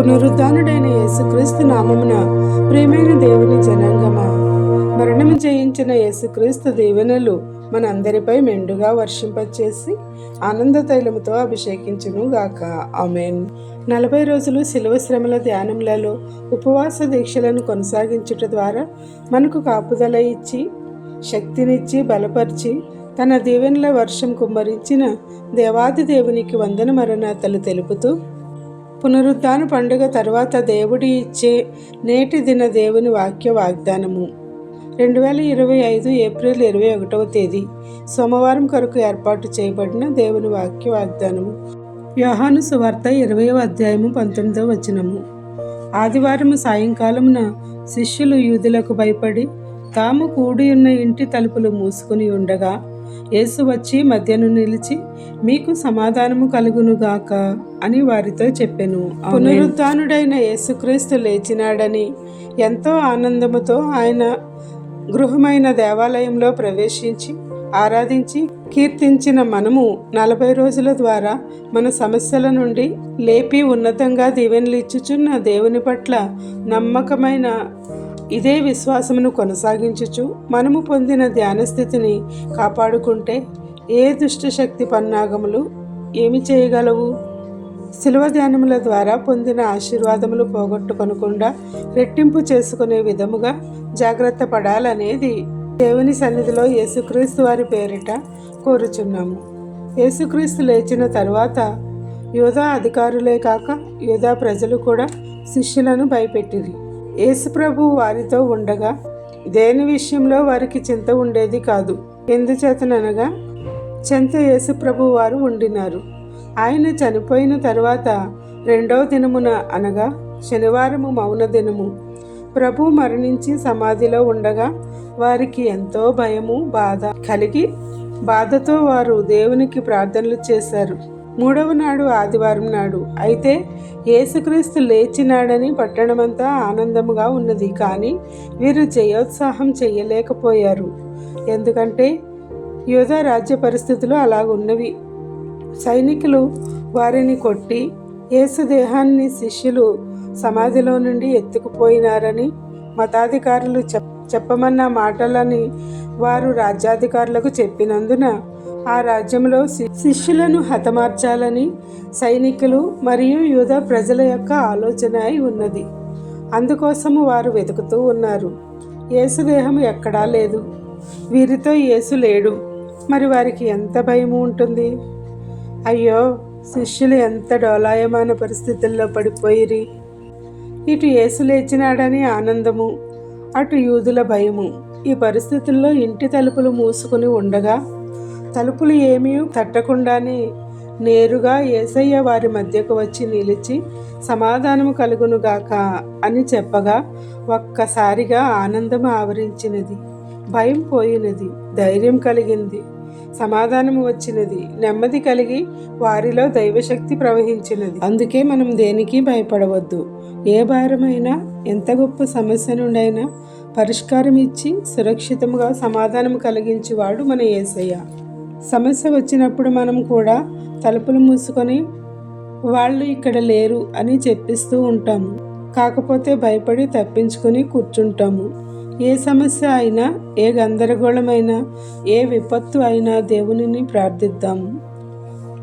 పునరుద్ధానుడైన యేసుక్రీస్తు నామమున ప్రియమైన దేవుని జనాంగమా. మరణము జయించిన యేసుక్రీస్తు దీవెనలు మనందరిపై మెండుగా వర్షింపచేసి ఆనంద తైలముతో అభిషేకించును గాక. ఆమెన్. నలభై రోజులు శిలువ శ్రమల ధ్యానములలో ఉపవాస దీక్షలను కొనసాగించుట ద్వారా మనకు కాపుదల ఇచ్చి శక్తినిచ్చి బలపరిచి తన దీవెనల వర్షం కుమ్మరించిన దేవాది దేవునికి వందన మరణాతలు తెలుపుతూ పునరుద్ధాన పండుగ తర్వాత దేవుడి ఇచ్చే నేటి దిన దేవుని వాక్య వాగ్దానము. రెండు వేల ఇరవై ఐదు ఏప్రిల్ ఇరవై ఒకటవ తేదీ. సోమవారం కొరకు ఏర్పాటు చేయబడిన దేవుని వాక్య వాగ్దానము. వ్యూహాను సువార్త ఇరవయవ అధ్యాయము పంతొమ్మిదవ వచనము. ఆదివారం సాయంకాలమున శిష్యులు యూదులకు భయపడి తాము కూడి ఉన్న ఇంటి తలుపులు మూసుకుని ఉండగా యేసు వచ్చి మధ్యను నిలిచి మీకు సమాధానము కలుగునుగాక అని వారితో చెప్పెను. పునరుద్ధానుడైన యేసుక్రీస్తు లేచినాడని ఎంతో ఆనందముతో ఆయన గృహమైన దేవాలయంలో ప్రవేశించి ఆరాధించి కీర్తించిన మనము నలభై రోజుల ద్వారా మన సమస్యల నుండి లేపి ఉన్నతంగా దీవెనలిచ్చుచున్న దేవుని పట్ల నమ్మకమైన ఇదే విశ్వాసమును కొనసాగించుచు మనము పొందిన ధ్యాన స్థితిని కాపాడుకుంటే ఏ దుష్టశక్తి పన్నాగములు ఏమి చేయగలవు? శిలువ ధ్యానముల ద్వారా పొందిన ఆశీర్వాదములు పోగొట్టుకొనకుండా రెట్టింపు చేసుకునే విధముగా జాగ్రత్త పడాలనేది దేవుని సన్నిధిలో యేసుక్రీస్తు వారి పేరిట కోరుచున్నాము. యేసుక్రీస్తు లేచిన తర్వాత యోధా అధికారులే కాక యోధా ప్రజలు కూడా శిష్యులను భయపెట్టిరి. యేసుప్రభు వారితో ఉండగా దేని విషయంలో వారికి చింత ఉండేది కాదు. ఎందుచేతననగా చెంత యేసుప్రభు వారు ఉండినారు. ఆయన చనిపోయిన తర్వాత రెండవ దినమున అనగా శనివారము మౌన దినము ప్రభు మరణించి సమాధిలో ఉండగా వారికి ఎంతో భయము బాధ కలిగి బాధతో వారు దేవునికి ప్రార్థనలు చేశారు. మూడవ నాడు ఆదివారం నాడు. అయితే యేసుక్రీస్తు లేచినాడని పట్టణమంతా ఆనందముగా ఉన్నది. కానీ వీరు జయోత్సాహం చేయలేకపోయారు. ఎందుకంటే యోధా రాజ్య పరిస్థితులు అలాగున్నవి. సైనికులు వారిని కొట్టి యేసు దేహాన్ని శిష్యులు సమాధిలో నుండి ఎత్తుకుపోయినారని మతాధికారులు చెప్ చెప్పమన్న మాటలని వారు రాజ్యాధికారులకు చెప్పినందున ఆ రాజ్యంలో శిష్యులను హతమార్చాలని సైనికులు మరియు యూద ప్రజల యొక్క ఆలోచన అయి ఉన్నది. అందుకోసము వారు వెతుకుతూ ఉన్నారు. యేసుదేహం ఎక్కడా లేదు. వీరితో యేసు లేడు. మరి వారికి ఎంత భయము ఉంటుంది? అయ్యో శిష్యులు ఎంత డోలాయమాన పరిస్థితుల్లో పడిపోయిరి. ఇటు యేసు లేచినాడని ఆనందము అటు యూదుల భయము. ఈ పరిస్థితుల్లో ఇంటి తలుపులు మూసుకుని ఉండగా తలుపులు ఏమీ తట్టకుండానే నేరుగా ఏసయ్య వారి మధ్యకు వచ్చి నిలిచి సమాధానము కలుగునుగాక అని చెప్పగా ఒక్కసారిగా ఆనందం ఆవరించినది భయం పోయినది ధైర్యం కలిగింది. సమాధానము వచ్చినది నెమ్మది కలిగి వారిలో దైవశక్తి ప్రవహించినది. అందుకే మనం దేనికి భయపడవద్దు. ఏ భారమైనా ఎంత గొప్ప సమస్య నుండైనా పరిష్కారం ఇచ్చి సురక్షితంగా సమాధానం కలిగించేవాడు మన ఏసయ్య. సమస్య వచ్చినప్పుడు మనం కూడా తలుపులు మూసుకొని వాళ్ళు ఇక్కడ లేరు అని చెప్పిస్తూ ఉంటాము. కాకపోతే భయపడి తప్పించుకొని కూర్చుంటాము. ఏ సమస్య అయినా ఏ గందరగోళమైనా ఏ విపత్తు అయినా దేవునిని ప్రార్థిద్దాము.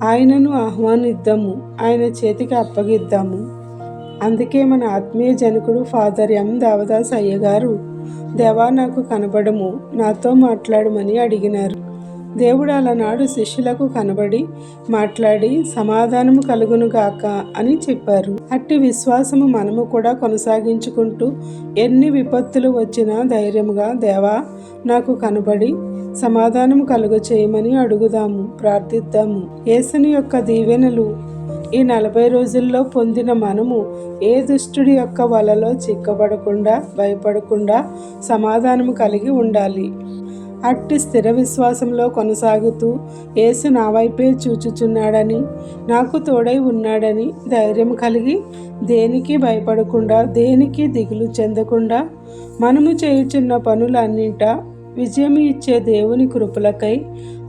ఆయనను ఆహ్వానిద్దాము. ఆయన చేతికి అప్పగిద్దాము. అందుకే మన ఆత్మీయ జనకుడు ఫాదర్ ఎం. దేవదాస్ అయ్యగారు దేవా నాకు కనబడము. నాతో మాట్లాడమని అడిగినారు. దేవుడు అలనాడు శిష్యులకు కనబడి మాట్లాడి సమాధానము కలుగును గాక అని చెప్పారు. అట్టి విశ్వాసము మనము కూడా కొనసాగించుకుంటూ ఎన్ని విపత్తులు వచ్చినా ధైర్యముగా దేవా నాకు కనబడి సమాధానము కలుగు చేయమని అడుగుదాము ప్రార్థిద్దాము. యేసుని యొక్క దీవెనలు ఈ నలభై రోజుల్లో పొందిన మనము ఏ దుష్టుడి యొక్క వలలో చిక్కబడకుండా భయపడకుండా సమాధానము కలిగి ఉండాలి. అట్టి స్థిర విశ్వాసంలో కొనసాగుతూ యేసు నా వైపే చూచుచున్నాడని నాకు తోడై ఉన్నాడని ధైర్యం కలిగి దేనికి భయపడకుండా దేనికి దిగులు చెందకుండా మనము చేయుచున్న పనులన్నింట విజయం ఇచ్చే దేవుని కృపలకై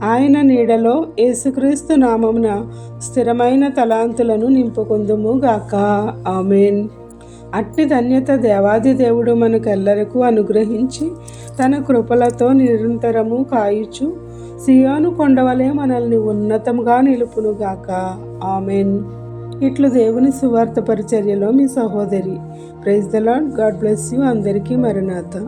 ఆయన నీడలో యేసుక్రీస్తు నామమున స్థిరమైన తలాంతులను నింపుకుందుము గాక. ఆమెన్. అట్టి ధన్యత దేవాది దేవుడు మనకెల్లరకు అనుగ్రహించి తన కృపలతో నిరంతరము కాయుచు. సియోను కొండవలే మనల్ని ఉన్నతంగా నిలుపునుగాక ఆమెన్. ఇట్లు దేవుని సువార్త పరిచర్యలో మీ సహోదరి. Praise the Lord God bless you. అందరికీ మరణాత